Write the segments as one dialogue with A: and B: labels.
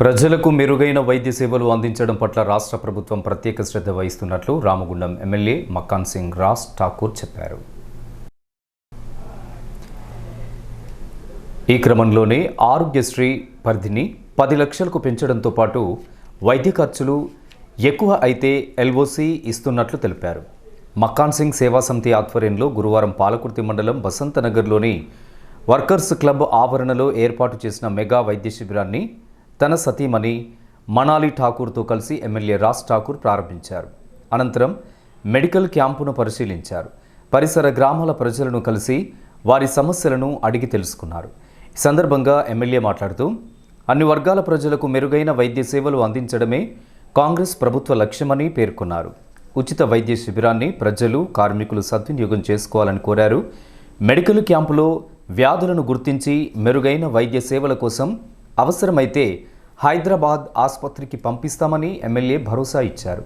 A: ప్రజలకు మెరుగైన వైద్య సేవలు అందించడం పట్ల రాష్ట్ర ప్రభుత్వం ప్రత్యేక శ్రద్ధ వహిస్తున్నట్లు రామగుండం ఎమ్మెల్యే మక్కాన్ సింగ్ రాజ్ ఠాకూర్ చెప్పారు. ఈ క్రమంలోనే ఆరోగ్యశ్రీ పరిధిని పది లక్షలకు పెంచడంతో పాటు వైద్య ఖర్చులు ఎక్కువ అయితే ఎల్ఓసి ఇస్తున్నట్లు తెలిపారు. మక్కాన్ సింగ్ సేవా సమితి ఆధ్వర్యంలో గురువారం పాలకుర్తి మండలం బసంతనగర్లోని వర్కర్స్ క్లబ్ ఆవరణలో ఏర్పాటు చేసిన మెగా వైద్య శిబిరాన్ని తన సతీమణి మనాలి ఠాకూర్తో కలిసి ఎమ్మెల్యే రాజ్ ఠాకూర్ ప్రారంభించారు. అనంతరం మెడికల్ క్యాంపును పరిశీలించారు. పరిసర గ్రామాల ప్రజలను కలిసి వారి సమస్యలను అడిగి తెలుసుకున్నారు. ఈ సందర్భంగా ఎమ్మెల్యే మాట్లాడుతూ అన్ని వర్గాల ప్రజలకు మెరుగైన వైద్య సేవలు అందించడమే కాంగ్రెస్ ప్రభుత్వ లక్ష్యమని పేర్కొన్నారు. ఉచిత వైద్య శిబిరాన్ని ప్రజలు కార్మికులు సద్వినియోగం చేసుకోవాలని కోరారు. మెడికల్ క్యాంపులో వ్యాధులను గుర్తించి మెరుగైన వైద్య సేవల కోసం అవసరమైతే హైదరాబాద్ ఆసుపత్రికి పంపిస్తామని ఎమ్మెల్యే భరోసా ఇచ్చారు.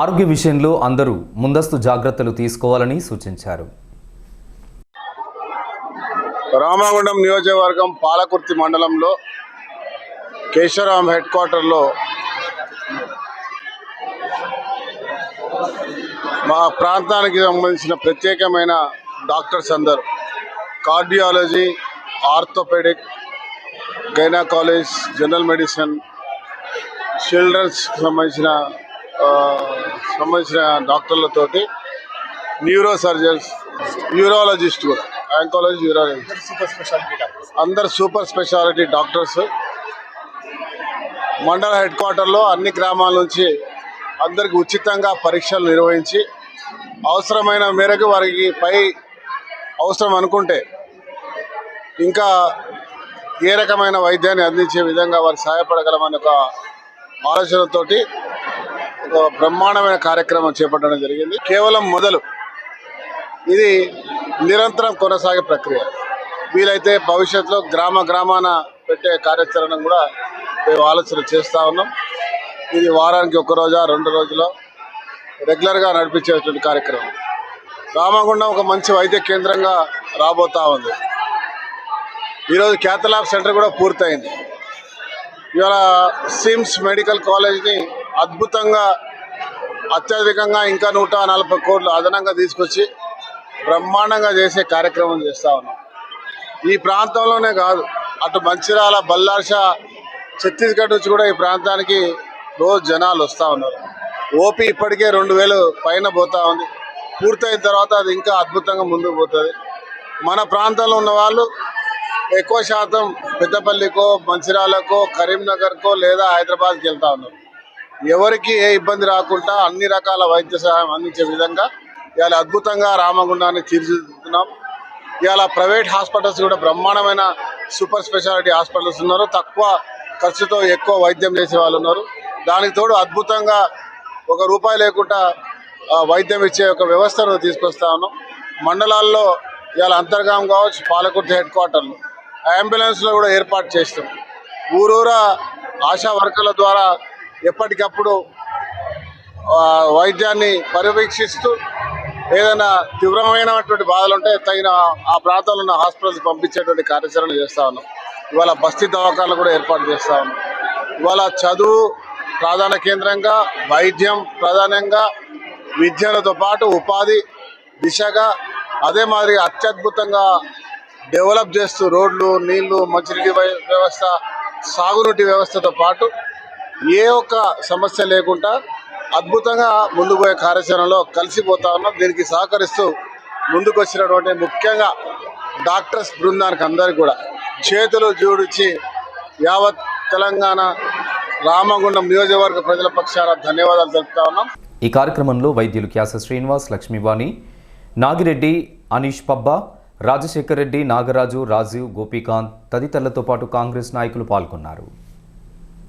A: ఆరోగ్య విషయంలో అందరూ ముందస్తు జాగ్రత్తలు తీసుకోవాలని సూచించారు.
B: రామగుండం నియోజకవర్గం పాలకుర్తి మండలంలో కేశవరామ్ హెడ్ క్వార్టర్లో మా ప్రాంతానికి సంబంధించిన ప్రత్యేకమైన డాక్టర్స్ అందరు. Cardiology orthopedic gynaecology general medicine children's సంబంధించిన సంబంధించిన డాక్టర్లతోటి న్యూరో సర్జన్స్ న్యూరాలజిస్ట్ కూడా ఆంకాలజీ న్యూరాలజిస్ట్. అందరు సూపర్ స్పెషాలిటీ డాక్టర్స్. మండల హెడ్ క్వార్టర్లో అన్ని గ్రామాల నుంచి అందరికి ఉచితంగా పరీక్షలు నిర్వహించి అవసరమైన మేరకు వారికి పై అవసరం అనుకుంటే ఇంకా ఏ రకమైన వైద్యాన్ని అందించే విధంగా వారు సహాయపడగలమని ఒక ఆలోచనతో ఒక బ్రహ్మాండమైన కార్యక్రమం చేపట్టడం జరిగింది. కేవలం మొదలు. ఇది నిరంతరం కొనసాగే ప్రక్రియ. వీలైతే భవిష్యత్తులో గ్రామ గ్రామాన పెట్టే కార్యాచరణ కూడా మేము ఆలోచన చేస్తూ ఉన్నాం. ఇది వారానికి ఒక రోజా రెండు రోజులో రెగ్యులర్గా నడిపించేటువంటి కార్యక్రమం. రామగుండం ఒక మంచి వైద్య కేంద్రంగా రాబోతా ఉంది. ఈరోజు క్యాథలాబ్ సెంటర్ కూడా పూర్తయింది. ఇవాళ సిమ్స్ మెడికల్ కాలేజ్ని అద్భుతంగా అత్యధికంగా ఇంకా నూట నలభై కోట్లు అదనంగా తీసుకొచ్చి బ్రహ్మాండంగా చేసే కార్యక్రమం చేస్తూ ఉన్నాం. ఈ ప్రాంతంలోనే కాదు అటు మంచిర్యాల బల్లార్ష ఛత్తీస్గఢ్ నుంచి కూడా ఈ ప్రాంతానికి రోజు జనాలు వస్తూ ఉన్నారు. ఓపీ ఇప్పటికే రెండు వేలు పైన పోతా ఉంది. పూర్తయిన తర్వాత అది ఇంకా అద్భుతంగా ముందుకు పోతుంది. మన ప్రాంతంలో ఉన్న వాళ్ళు ఎక్కువ శాతం పెద్దపల్లికో మంచిర్యాలకో కరీంనగర్కో లేదా హైదరాబాద్కి వెళ్తా ఉన్నారు. ఎవరికి ఏ ఇబ్బంది రాకుండా అన్ని రకాల వైద్య సహాయం అందించే విధంగా ఇవాళ అద్భుతంగా రామగుండాన్ని తీర్చిదిద్దుతున్నాం. ఇవాళ ప్రైవేట్ హాస్పిటల్స్ కూడా బ్రహ్మాండమైన సూపర్ స్పెషాలిటీ హాస్పిటల్స్ ఉన్నారు. తక్కువ ఖర్చుతో ఎక్కువ వైద్యం చేసే వాళ్ళు ఉన్నారు. దానికి తోడు అద్భుతంగా ఒక రూపాయి లేకుండా వైద్యం ఇచ్చే ఒక వ్యవస్థను తీసుకొస్తా ఉన్నాం. మండలాల్లో ఇవాళ అంతర్గాం కావచ్చు పాలకుర్తి హెడ్ క్వార్టర్లు. అంబులెన్స్లో కూడా ఏర్పాటు చేస్తాం. ఊరూరా ఆశా వర్కర్ల ద్వారా ఎప్పటికప్పుడు వైద్యాన్ని పర్యవేక్షిస్తూ ఏదైనా తీవ్రమైనటువంటి బాధలు ఉంటే తగిన ఆ ప్రాంతంలో ఉన్న హాస్పిటల్స్ పంపించేటువంటి కార్యాచరణ చేస్తా ఉన్నాం. ఇవాళ బస్తీ దవాఖానలు కూడా ఏర్పాటు చేస్తా ఉన్నాం. ఇవాళ చదువు ప్రధాన కేంద్రంగా వైద్యం ప్రధానంగా విద్యలతో పాటు ఉపాధి దిశగా అదే మాదిరిగా అత్యద్భుతంగా డెవలప్ చేస్తూ రోడ్లు నీళ్ళు మంచినీటి వ్యవస్థ సాగునీటి వ్యవస్థతో పాటు ఏ ఒక్క సమస్య లేకుండా అద్భుతంగా ముందుకు పోయే కార్యాచరణలో కలిసిపోతా ఉన్నాం. దీనికి సహకరిస్తూ ముందుకు వచ్చినటువంటి ముఖ్యంగా డాక్టర్స్ బృందానికి అందరికీ కూడా చేతులు జోడించి యావత్ తెలంగాణ రామగుండం నియోజకవర్గ ప్రజల పక్షాన ధన్యవాదాలు తెలుపుతా ఉన్నాం.
A: ఈ కార్యక్రమంలో వైద్యులు క్యాస శ్రీనివాస్ లక్ష్మీవాణి నాగిరెడ్డి అనీష్ పబ్బా రాజశేఖర్ రెడ్డి నాగరాజు రాజీవ్ గోపీకాంత్ తదితరులతో పాటు కాంగ్రెస్ నాయకులు పాల్గొన్నారు.